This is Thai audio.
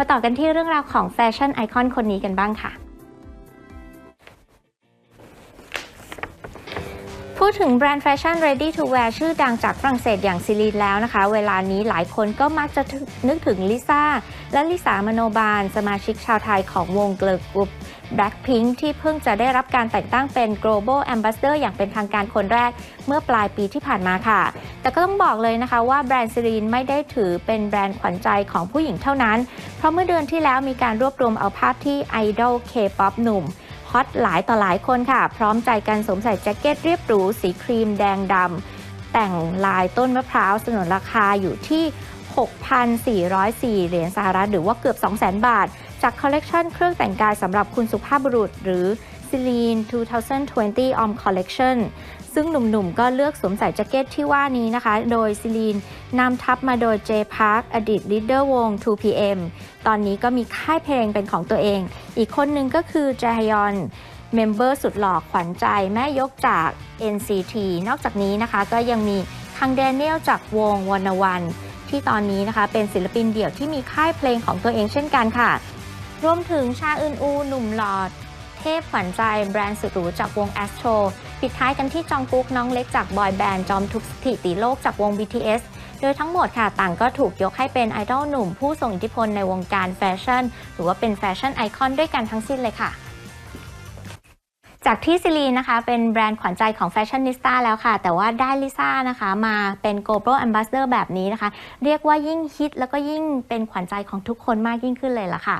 มาต่อกันที่เรื่องราวของแฟชั่นไอคอนคนนี้กันบ้างค่ะพูดถึงแบรนด์แฟชั่น ready to wear ชื่อดังจากฝรั่งเศสอย่างซิลีนแล้วนะคะ เวลานี้หลายคนก็มักจะนึกถึงลิซ่า และลิสามโนบาล สมาชิกชาวไทยของวงเกิร์ลกรุ๊ป Blackpink ที่เพิ่งจะได้รับการแต่งตั้งเป็น global ambassador อย่างเป็นทางการคนแรกเมื่อปลายปีที่ผ่านมาค่ะ แต่ก็ต้องบอกเลยนะคะว่าแบรนด์ซิลีนไม่ได้ถือเป็นแบรนด์ขวัญใจของผู้หญิงเท่านั้น เพราะเมื่อเดือนที่แล้วมีการรวบรวมเอาภาพที่ไอดอลเคป๊อปหนุ่มฮอตหลายต่อหลายคนค่ะ พร้อมใจกันสวมใส่แจ็คเก็ตเรียบหรูสีครีมแดงดำแต่งลายต้นมะพร้าวสนนราคาอยู่ที่ 6,404 เหรียญสหรัฐหรือว่าเกือบ 200,000 บาท จากคอลเลกชันเครื่องแต่งกายสำหรับคุณสุภาพบุรุษหรือ Celine 2020 Om Collection ซึ่งหนุ่มๆ ก็เลือกสวมใส่แจ็คเก็ตที่ว่านี้นะคะ โดยซิลีนนำทัพมาโดยเจพาร์คอดีตลีดเดอร์วง 2PM ตอนนี้ก็มีค่ายเพลงเป็นของตัวเอง อีกคนหนึ่งก็คือจฮยอนเมมเบอร์สุดหล่อขวัญใจแม่ยกจาก NCT นอกจากนี้นะคะก็ยังมีคังแดเนียลจากวงวันวัน ที่ตอนนี้นะคะเป็นศิลปินเดี่ยวที่มีค่ายเพลงของตัวเองเช่นกันค่ะ รวมถึงชาอึนอู หนุ่มหลอด เทพขวัญใจแบรนด์สุดหรูจากวง Astro ปิดท้ายกันที่จองกุ๊กน้องเล็กจากบอยแบนด์จอมทุกสถิติโลกจากวง BTS โดยทั้งหมดค่ะต่างก็ถูกยกให้เป็นไอดอลหนุ่มผู้ทรงอิทธิพลในวงการแฟชั่น หรือว่าเป็นแฟชั่นไอคอนด้วยกันทั้งสิ้นเลยค่ะจากที่ซิลีนนะคะเป็นแบรนด์ขวัญใจของแฟชั่นนิสต้าแล้วค่ะ แต่ว่าได้ลิซ่านะคะมาเป็น global ambassador แบบนี้นะคะ เรียกว่ายิ่งฮิตแล้วก็ยิ่งเป็นขวัญใจของทุกคนมากยิ่งขึ้นเลยล่ะค่ะ